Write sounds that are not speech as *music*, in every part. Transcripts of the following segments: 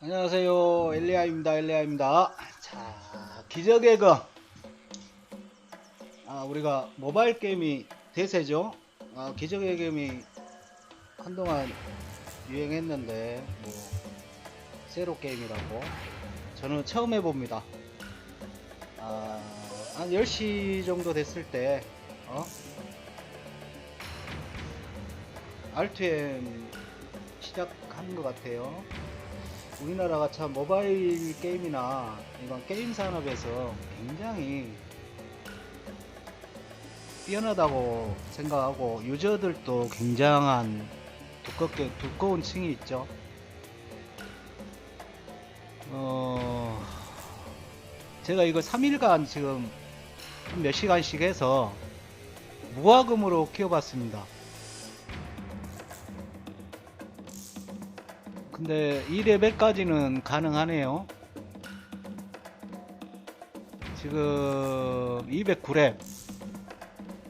안녕하세요. 엘리아입니다. 엘리아입니다. 자 기적의 검 아, 우리가 모바일 게임이 대세죠. 아, 기적의 검이 한동안 유행했는데 뭐 새로 게임이라고 저는 처음 해봅니다. 아, 한 10시 정도 됐을 때 어? R2M 시작한 것 같아요 우리나라가 참 모바일 게임이나 이런 게임 산업에서 굉장히 뛰어나다고 생각하고 유저들도 굉장한 두껍게 두꺼운 층이 있죠. 어 제가 이거 3일간 지금 몇 시간씩 해서 무화금으로 키워봤습니다. 근데 이 레벨까지는 가능하네요. 지금 209렙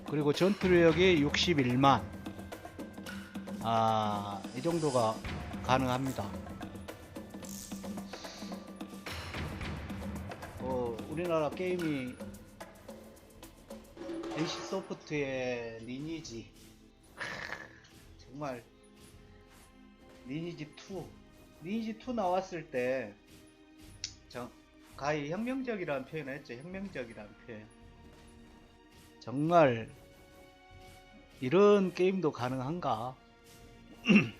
그리고 전투력이 61만 아, 이 정도가 가능합니다. 어, 우리나라 게임이 NC 소프트의 리니지 정말 리니지 2 리니지 2 나왔을 때 저, 가히 혁명적이라는 표현을 했죠. 혁명적이라는 표현. 정말 이런 게임도 가능한가? *clears throat*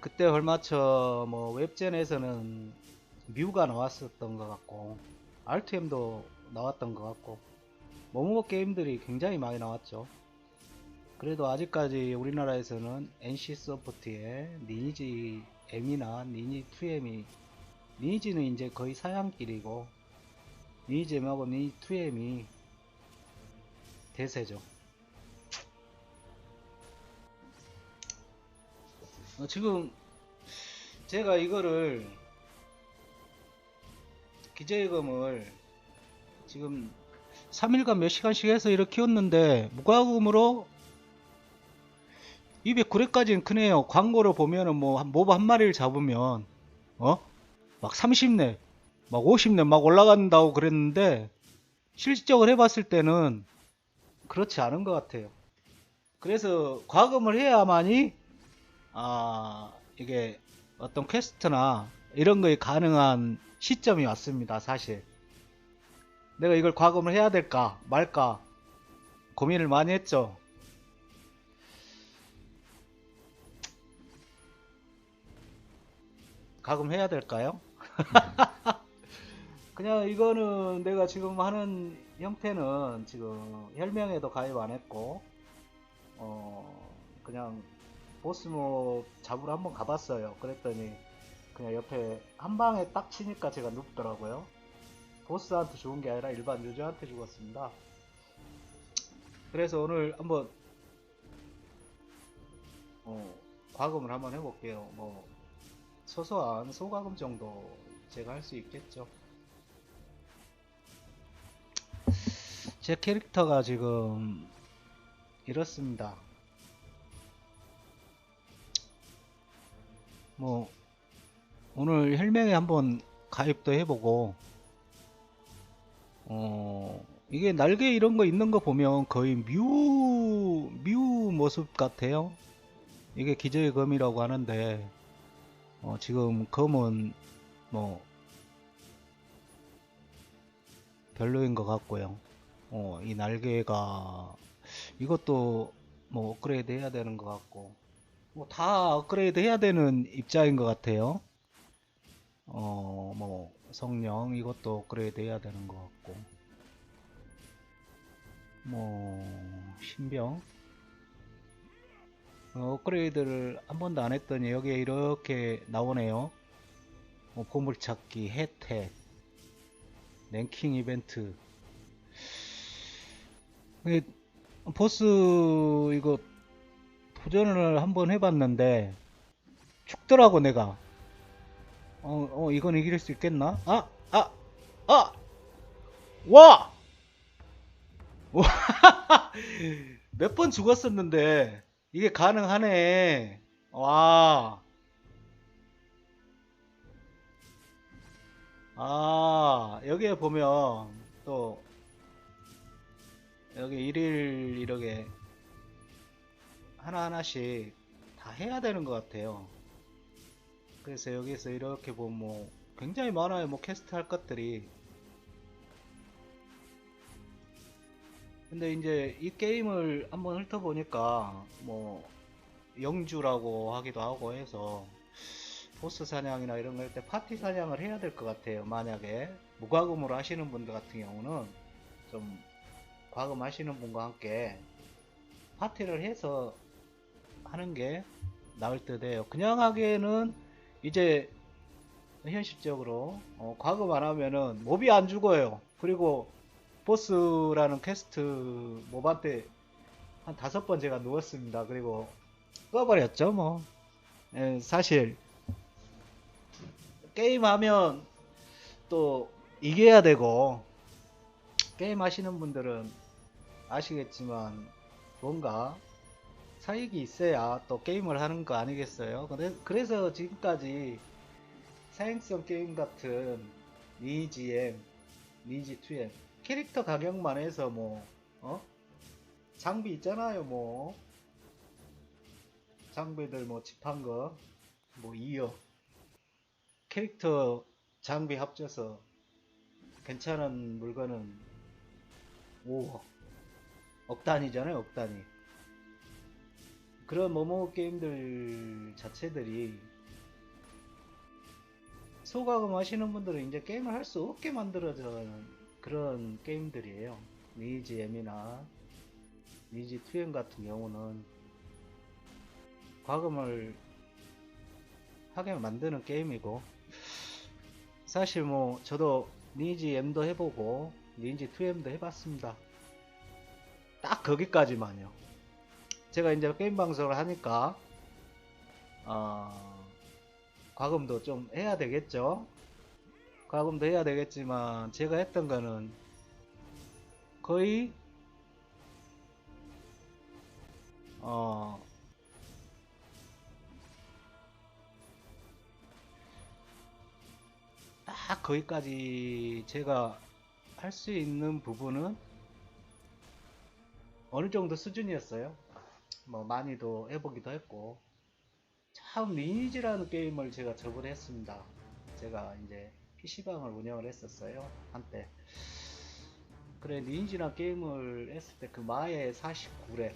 그때 얼마쳐 뭐 웹젠에서는 뮤가 나왔었던 것 같고 RTM도 나왔던 것 같고 모모 게임들이 굉장히 많이 나왔죠 그래도 아직까지 우리나라에서는 NC 소프트의 리니지 M이나 리니지 2M이 리니지는 이제 거의 사양길이고 리니지 M하고 리니지 2M이 대세죠. 어, 지금 제가 이거를 기재금을 지금 3일간 몇 시간씩 해서 이렇게 키웠는데 무과금으로 209회까지는 크네요. 광고를 보면은 뭐 모브 한 마리를 잡으면 어? 막 30렙, 막 50렙 막 올라간다고 그랬는데 실질적으로 해봤을 때는 그렇지 않은 것 같아요. 그래서 과금을 해야만이 아 이게 어떤 퀘스트나 이런 거에 가능한 시점이 왔습니다. 사실 내가 이걸 과금을 해야 될까 말까 고민을 많이 했죠. 가금해야 될까요? *laughs* 그냥 이거는 내가 지금 하는 형태는 지금 혈명에도 가입 안 했고 어 그냥 보스모 잡으러 한번 가봤어요. 그랬더니 그냥 옆에 한 방에 딱 치니까 제가 눕더라고요. 보스한테 죽은 게 아니라 일반 유저한테 죽었습니다. 그래서 오늘 한번 어, 과금을 한번 해볼게요. 뭐 소소한 소과금 정도 제가 할 수 있겠죠. 제 캐릭터가 지금 이렇습니다. 뭐 오늘 혈맹에 한번 가입도 해보고 어 이게 날개 이런 거 있는 거 보면 거의 뮤, 뮤 모습 같아요. 이게 기저의 검이라고 하는데 어, 지금 검은 뭐 별로인 것 같고요. 어, 이 날개가 이것도 뭐 업그레이드 해야 되는 것 같고 뭐 다 업그레이드 해야 되는 입장인 것 같아요. 어, 뭐 성령 이것도 업그레이드 해야 되는 것 같고 뭐 신병 어, 업그레이드를 한 번도 안 했더니 여기에 이렇게 나오네요. 뭐 보물찾기, 혜택, 랭킹 이벤트. 보스 이거 도전을 한번 해봤는데 죽더라고 내가. 어, 어 이건 이길 수 있겠나? 아, 아, 아, 와, *laughs* 몇번 죽었었는데. 이게 가능하네. 와. 아, 여기에 보면 또 여기 일일 이렇게 하나하나씩 다 해야 되는 것 같아요. 그래서 여기서 이렇게 보면 뭐 굉장히 많아요. 뭐 캐스트 할 것들이. 근데 이제 이 게임을 한번 훑어보니까 뭐 영주라고 하기도 하고 해서 보스 사냥이나 이런 거 할 때 파티 사냥을 해야 될 것 같아요. 만약에 무과금으로 하시는 분들 같은 경우는 좀 과금 하시는 분과 함께 파티를 해서 하는 게 나을 듯 해요. 그냥 하기에는 이제 현실적으로 어, 과금 안 하면은 몹이 안 죽어요. 그리고 보스라는 퀘스트 몹한테 한 다섯 번 제가 누웠습니다. 그리고 꺼버렸죠, 뭐. 예, 사실 게임 하면 또 이겨야 되고 게임 하시는 분들은 아시겠지만 뭔가 사익이 있어야 또 게임을 하는 거 아니겠어요? 그래, 그래서 지금까지 사행성 게임 같은 니지엠, 니지2엠 캐릭터 가격만 해서 뭐 어? 장비 있잖아요 뭐. 장비들 뭐 집한 거뭐 2억 캐릭터 장비 합쳐서 괜찮은 물건은 5억. 억 단위잖아요 억 단위 그런 모모 게임들 자체들이 소가금 하시는 분들은 이제 게임을 할 수 없게 만들어지는 그런 게임들이에요 니지 M이나 니지 2M 같은 경우는 과금을 하게 만드는 게임이고 사실 뭐 저도 니지 M도 해보고 니지 2M도 해봤습니다. 딱 거기까지만요. 제가 이제 게임 방송을 하니까 어, 과금도 좀 해야 되겠죠. 과금도 해야 되겠지만 제가 했던 거는 거의 어 딱 거기까지 제가 할 수 있는 부분은 어느 정도 수준이었어요. 뭐 많이도 해보기도 했고 참 리니지라는 게임을 제가 접을 했습니다. 제가 이제 PC방을 운영을 했었어요. 한때. 그래 리니지라는 게임을 했을 때 그 마에 49렙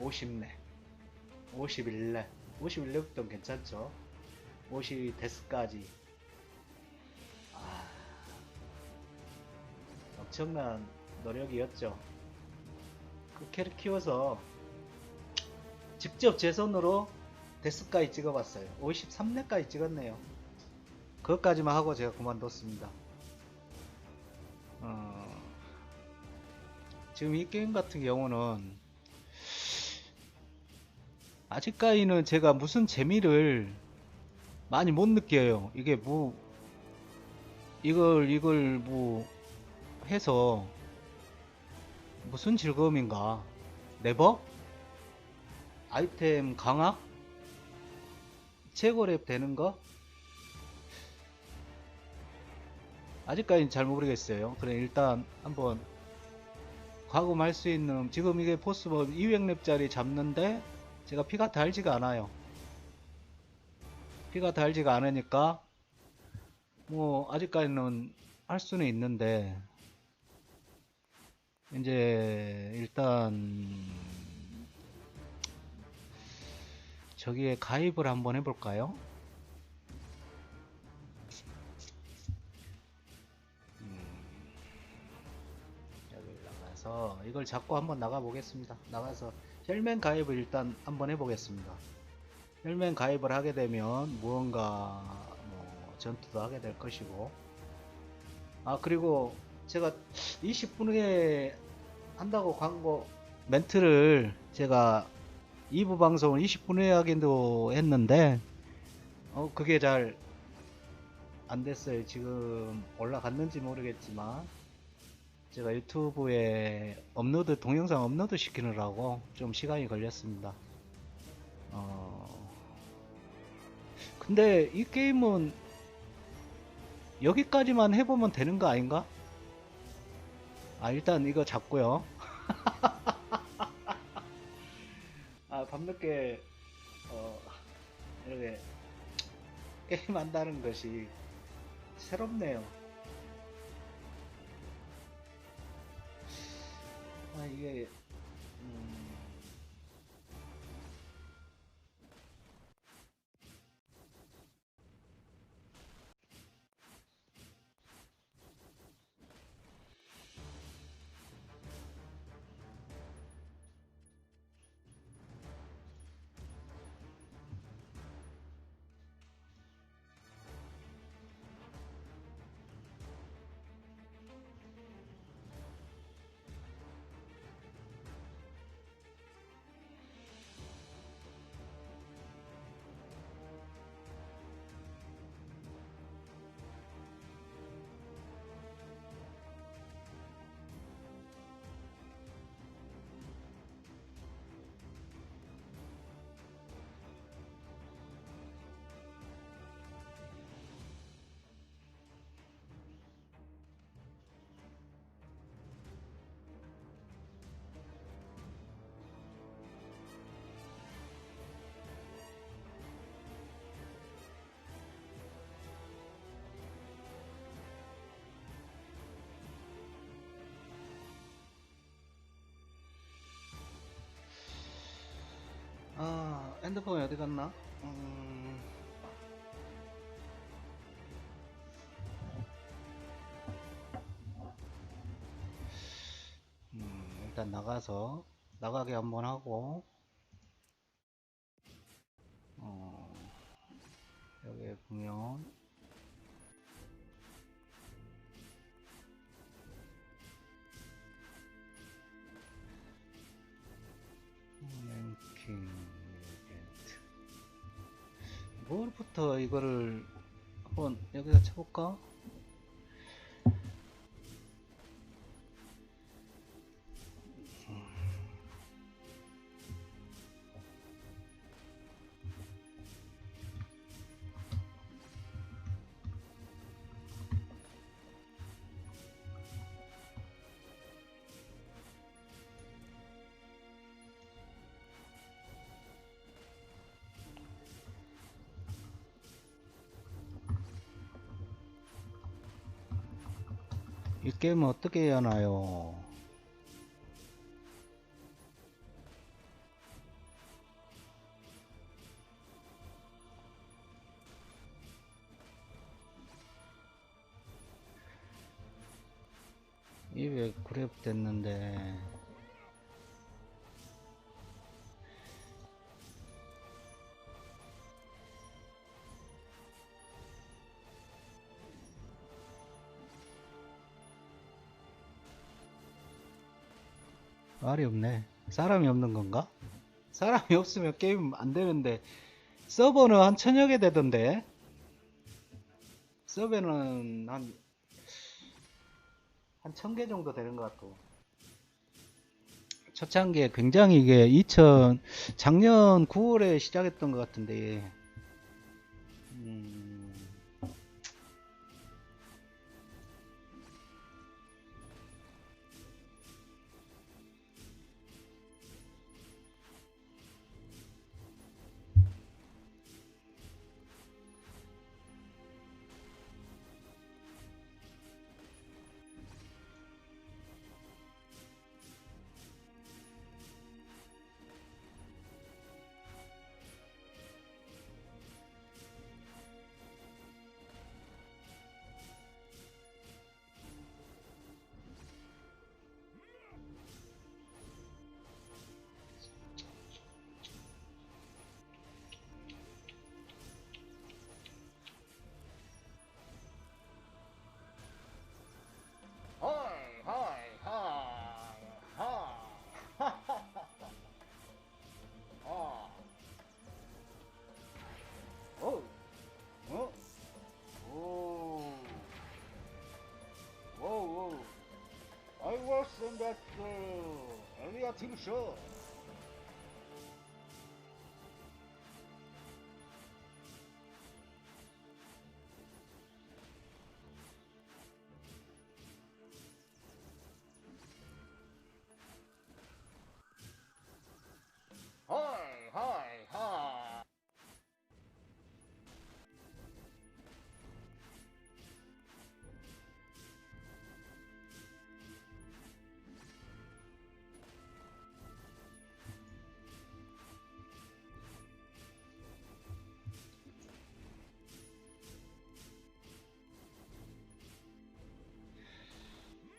50렙 51렙 51렙부터 괜찮죠. 50 데스까지 아, 엄청난 노력이었죠. 그 캐릭 키워서 직접 제 손으로 데스까지 찍어봤어요. 53렙까지 찍었네요. 그것까지만 하고 제가 그만뒀습니다. 어, 지금 이 게임 같은 경우는 아직까지는 제가 무슨 재미를 많이 못 느껴요. 이게 뭐 이걸 이걸 뭐 해서 무슨 즐거움인가? 네버? 아이템 강화? 최고랩 되는 거? 아직까지는 잘 모르겠어요. 그래 일단 한번 과금할 수 있는 지금 이게 보스뭐 200렙짜리 잡는데 제가 피가 달지가 않아요. 피가 달지가 않으니까 뭐 아직까지는 할 수는 있는데 이제 일단 저기에 가입을 한번 해볼까요? 이걸 잡고 한번 나가 보겠습니다. 나가서 헬맨 가입을 일단 한번 해보겠습니다. 헬맨 가입을 하게 되면 무언가 뭐 전투도 하게 될 것이고 아 그리고 제가 20분 후에 한다고 광고 멘트를 제가 2부 방송을 20분 후에 하기도 했는데 어 그게 잘 안 됐어요. 지금 올라갔는지 모르겠지만 제가 유튜브에 업로드 동영상 업로드 시키느라고 좀 시간이 걸렸습니다. 어 근데 이 게임은 여기까지만 해보면 되는 거 아닌가? 아 일단 이거 잡고요 *laughs* 아 밤늦게 어 이렇게 게임 한다는 것이 새롭네요 아 이게 아 핸드폰이 어디 갔나? 음, 음, 일단 나가서 나가게 한번 하고 어, 여기 보면 뭘부터 이거를 한번 여기다 쳐볼까? 이 게임은 어떻게 해야 하나요? 이왜 그랩 됐는데 말이 없네. 사람이 없는 건가? 사람이 없으면 게임 안 되는데 서버는 한 천여 개 되던데. 서버는 한 한 천 개 정도 되는 것 같고. 초창기에 굉장히 이게 2000 작년 9월에 시작했던 것 같은데 음, back, bro. Only our two short.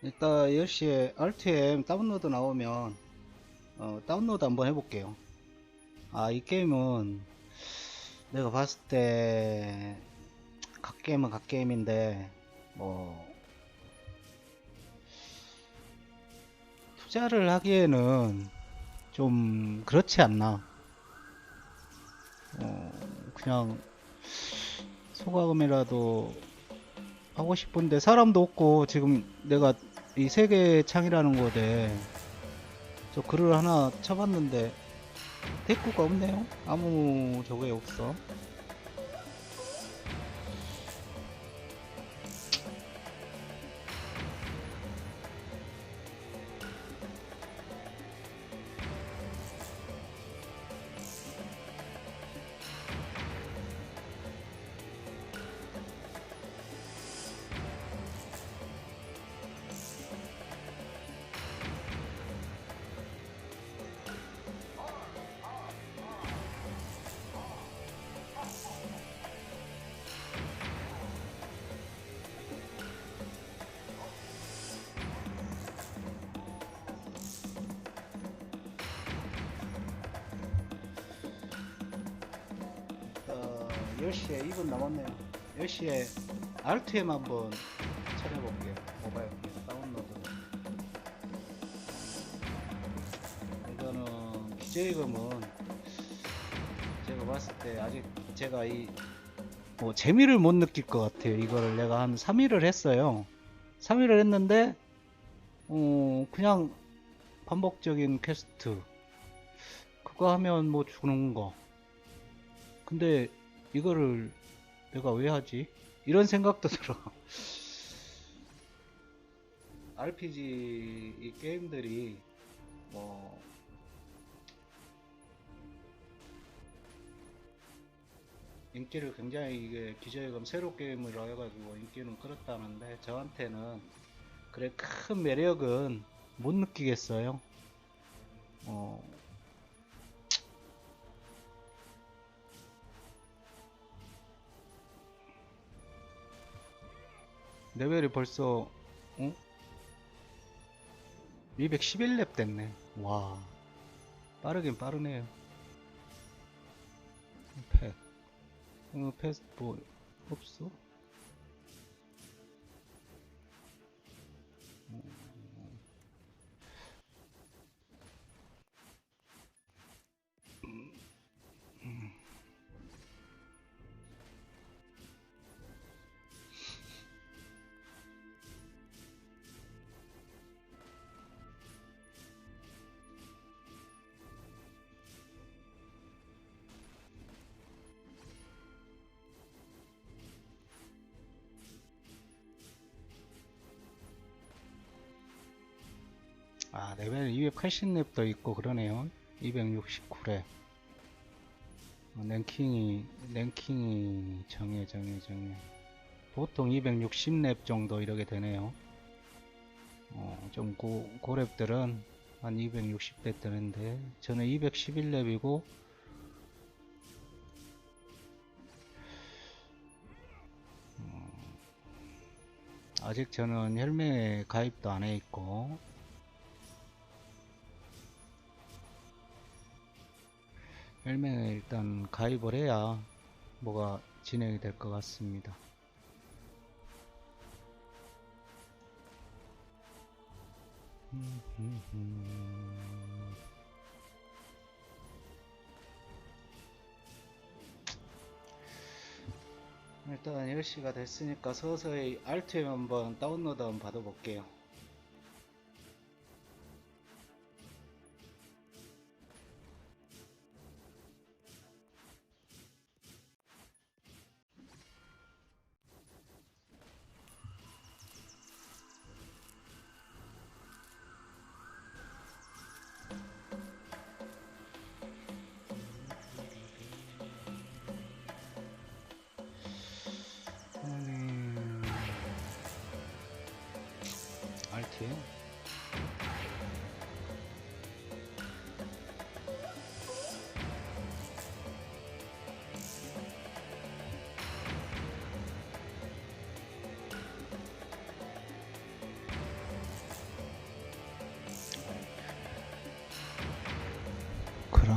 일단 10시에 RTM 다운로드 나오면 어, 다운로드 한번 해볼게요. 아, 이 게임은 내가 봤을 때 갓게임은 갓게임인데 뭐 투자를 하기에는 좀 그렇지 않나. 어, 그냥 소가금이라도 하고 싶은데 사람도 없고 지금 내가 이 세계 창이라는 곳에 저 글을 하나 쳐봤는데 대꾸가 없네요. 아무 저게 없어. 10시에 2분 남았네요. 10시에 RTM 한번 찾아볼게요. 모바일 다운로드. 이거는 기재금은 제가 봤을 때 아직 제가 이 뭐 재미를 못 느낄 것 같아요. 이거를 내가 한 3일을 했어요. 3일을 했는데 어 그냥 반복적인 퀘스트 그거 하면 뭐 주는 거 근데 이거를 내가 왜 하지? 이런 생각도 *laughs* 들어. RPG 이 게임들이 뭐 인기를 굉장히 이게 기저예금 새로 게임을 해가지고 인기는 그렇다는데 저한테는 그래 큰 매력은 못 느끼겠어요. 어, 레벨이 벌써 어? 211렙 됐네. 와. 빠르긴 빠르네요. 펫. 어, 펫뭐 없어? 캐신랩도 있고 그러네요. 269렙. 어, 랭킹이 랭킹이 정해 정해 정해. 보통 260랩 정도 이렇게 되네요. 어, 좀 고, 고렙들은 한 260렙 되는데 저는 211랩이고, 어, 아직 저는 혈맹에 가입도 안 해 있고 혈맹에 일단 가입을 해야 뭐가 진행이 될 것 같습니다. 일단 10시가 됐으니까 서서히 알트엠 한번 다운로드 한번 받아볼게요.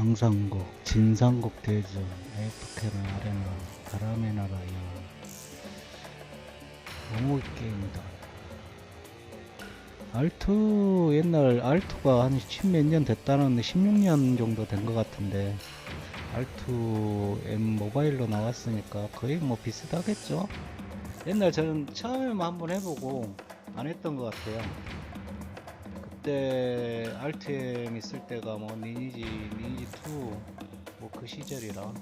설왕산곡, 진상곡 대전, AFK는 아레나, 바람의 나라야. 너무 게임이다. 알투 옛날 알투가 한 십몇 년 됐다는 16년 정도 된 것 같은데 알투 M 모바일로 나왔으니까 거의 뭐 비슷하겠죠? 옛날 저는 처음에만 한번 해보고 안 했던 것 같아요. 그때 알트엠 있을 때가 뭐 리니지 리니지 2 뭐 그 시절이라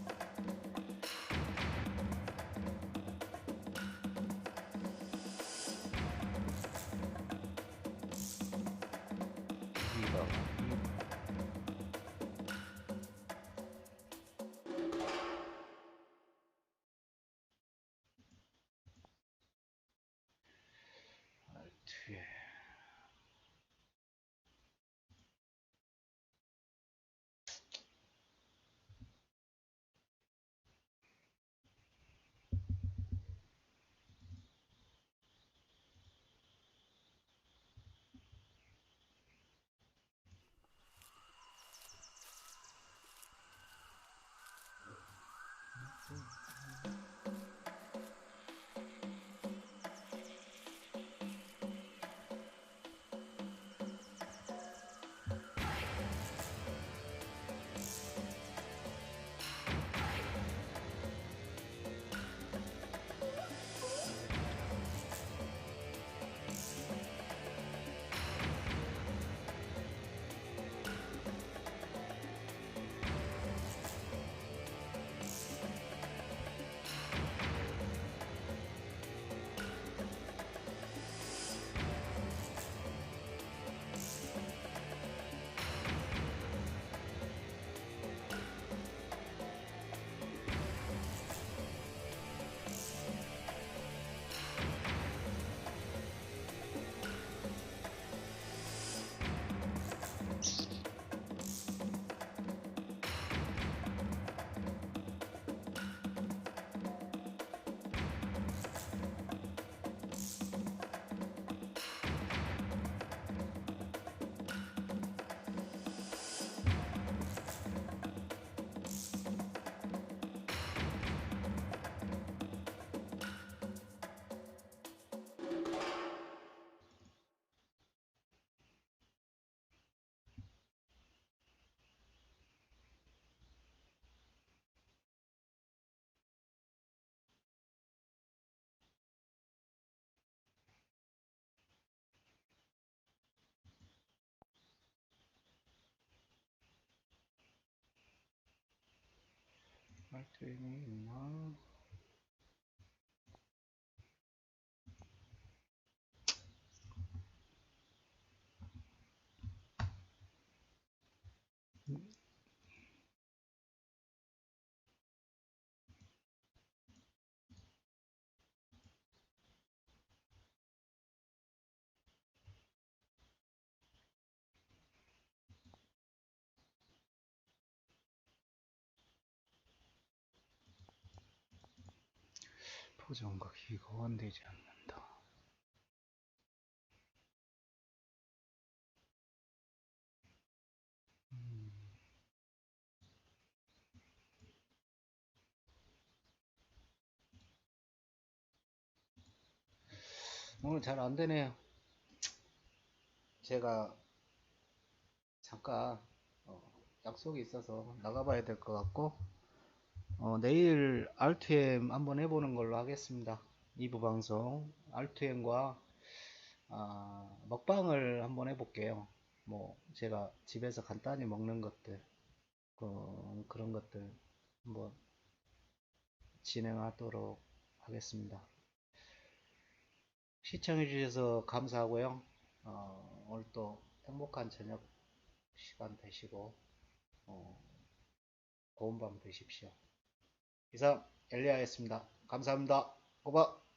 알트엠 이 있나? 포장각이 거원되지 않는다. 음. 오늘 잘 안 되네요. 제가 잠깐 어, 약속이 있어서 나가봐야 될 것 같고 어, 내일 R2M 한번 해보는 걸로 하겠습니다. 2부 방송 R2M과 아, 먹방을 한번 해볼게요. 뭐 제가 집에서 간단히 먹는 것들 그, 그런 것들 한번 진행하도록 하겠습니다. 시청해주셔서 감사하고요. 어, 오늘 또 행복한 저녁 시간 되시고 어, 고운 밤 되십시오. 이상 엘리아였습니다. 감사합니다. 고바.